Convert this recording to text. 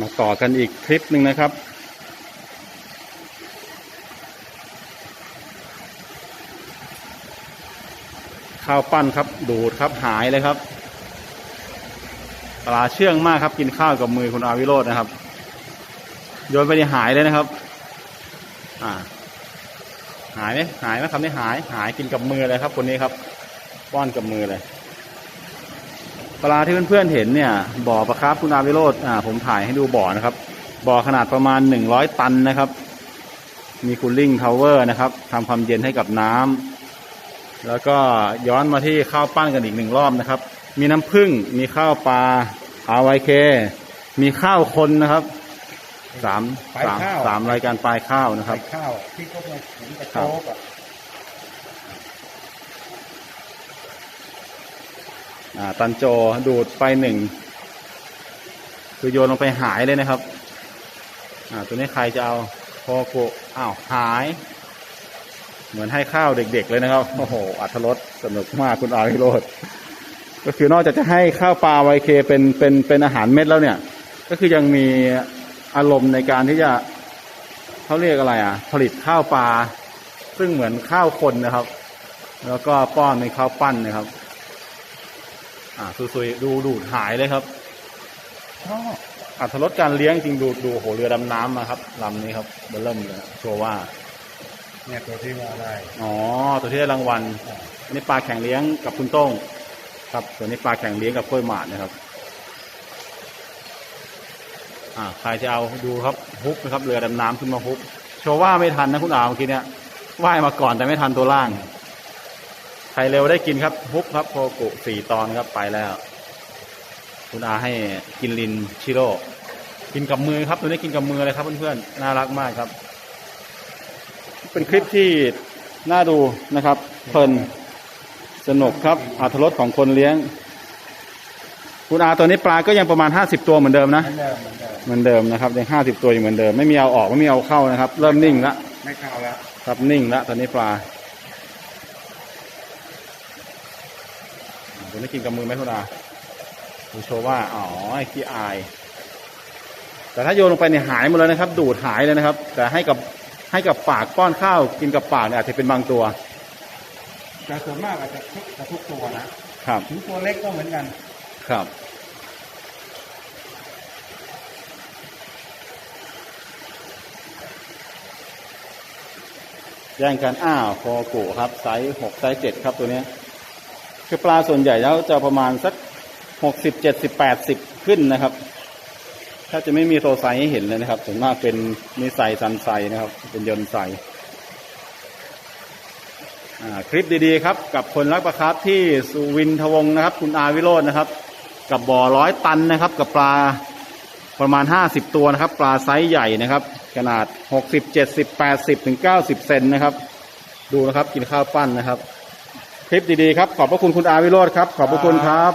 มาต่อกันอีกคลิปหนึ่งนะครับ ข้าวปั้นครับ ดูดครับหายเลยครับ ปลาเชื่องมากครับ กินข้าวกับมือคุณอาวิโรจน์นะครับ โยนไปนี่หายเลยนะครับ อ่า หายไหมหายไหมครับนี่หาย หายกินกับมือเลยครับ คนนี้ครับ ป้อนกับมือเลย ลาที่เพื่อนๆเห็นเนี่ยบ่อปลาคาร์ฟคุณอาวิโรจน์อ่าผมถ่ายให้ดูบ่อนะครับ บ่อขนาดประมาณหนึ่งร้อยตันนะครับ มีคูลลิ่งทาวเวอร์นะครับทำความเย็นให้กับน้ำแล้วก็ย้อนมาที่ข้าวปั้นกันอีกหนึ่งรอบนะครับ มีน้ำผึ้งมีข้าวปลาอาไวเค มีข้าวคนนะครับสามสามสามรายการปลายข้าวนะครับใส่ข้าวที่เขามาเห็นกระโจกอะ อ่า ตันโจดูดไปหนึ่งคือโยนลงไปหายเลยนะครับ อ่า ตัวนี้ใครจะเอาโคโกอ้าวหาย เหมือนให้ข้าวเด็ก ๆ เลยนะครับ โอ้โห อัธรสสนุกมากคุณอาวิโรธก็คือนอกจากจะให้ข้าวปลาไวเคเป็นเป็นเป็นอาหารเม็ดแล้วเนี่ย ก็คือยังมีอารมณ์ในการที่จะเขาเรียกอะไรอะ ผลิตข้าวปลาซึ่งเหมือนข้าวคนนะครับ แล้วก็ป้อนเป็นข้าวปั้นนะครับ อ่าซุยๆดูดูดหายเลยครับชอบอัตรสการเลี้ยงจริงดูดูโหเรือดำน้ำมาครับลำนี้ครับเบลเริ่มเลยโชว์ว่า เนี่ยตัวที่ว่าได้อ๋อตัวที่ได้รางวัลอันนี้ปลาแข่งเลี้ยงกับคุณโต้ง ครับส่วนนี้ปลาแข่งเลี้ยงกับกล้วยหมาดนะครับ อ่าใครจะเอาดูครับฮุบนะครับ เรือดำน้ำขึ้นมาฮุบโชว์ว่าไม่ทันนะคุณอาเมื่อกี้เนี่ยว่ายมาก่อนแต่ไม่ทันตัวล่าง ใครเร็วได้กินครับฮุบครับโคกุสี่ตอนครับไปแล้ว คุณอาให้กินลินชิโร่กินกับมือครับตัวนี้กินกับมือเลยครับเพื่อนๆน่ารักมากครับ เป็นคลิปที่น่าดูนะครับเพลินสนุกครับอัธรสของคนเลี้ยง คุณอาตัวนี้ปลาก็ยังประมาณห้าสิบตัวเหมือนเดิมนะเหมือนเดิมเหมือนเดิมเหมือนเดิมนะครับยังห้าสิบตัวอยู่เหมือนเดิม ไม่มีเอาออกไม่มีเอาเข้านะครับ เริ่มนิ่งละไม่เข้าแล้วครับนิ่งละตอนนี้ปลา อ่าตัวนี้กินกับมือไหมคุณอาดูโชว์ว่าอ๋อไอ้ขี้อาย แต่ถ้าโยนลงไปเนี่ยหายหมดเลยนะครับ ดูดหายเลยนะครับ แต่ให้กับให้กับปากป้อนข้าวกินกับปากเนี่ยอาจจะเป็นบางตัวแต่ส่วนมากอาจจะทุกจะทุกตัวนะครับถึงตัวเล็กก็เหมือนกัน ครับ แย่งกันอ้าวโคกุครับ ไซส์หกไซส์เจ็ดครับตัวเนี้ย คือปลาส่วนใหญ่แล้วจะประมาณสักหกสิบเจ็ดสิบแปดสิบขึ้นนะครับ ถ้าจะไม่มีโซไซส์ให้เห็นเลยนะครับส่วนมากเป็นนิสัยซันไซนะครับ เป็นยนต์ไซอ่คลิปดีๆ ครับ กับคนรักปลาครับที่สุวินทวงศ์นะครับ คุณอาวิโรจน์นะครับ กับบ่อร้อยตันนะครับ กับปลาประมาณห้าสิบตัวนะครับ ปลาไซส์ใหญ่นะครับ ขนาดหกสิบเจ็ดสิบแปดสิบถึงเก้าสิบเซนนะครับ ดูนะครับกินข้าวปั้นนะครับ คลิปดีๆครับ ขอบพระคุณคุณอาวิโรธครับ ขอบพระคุณครับ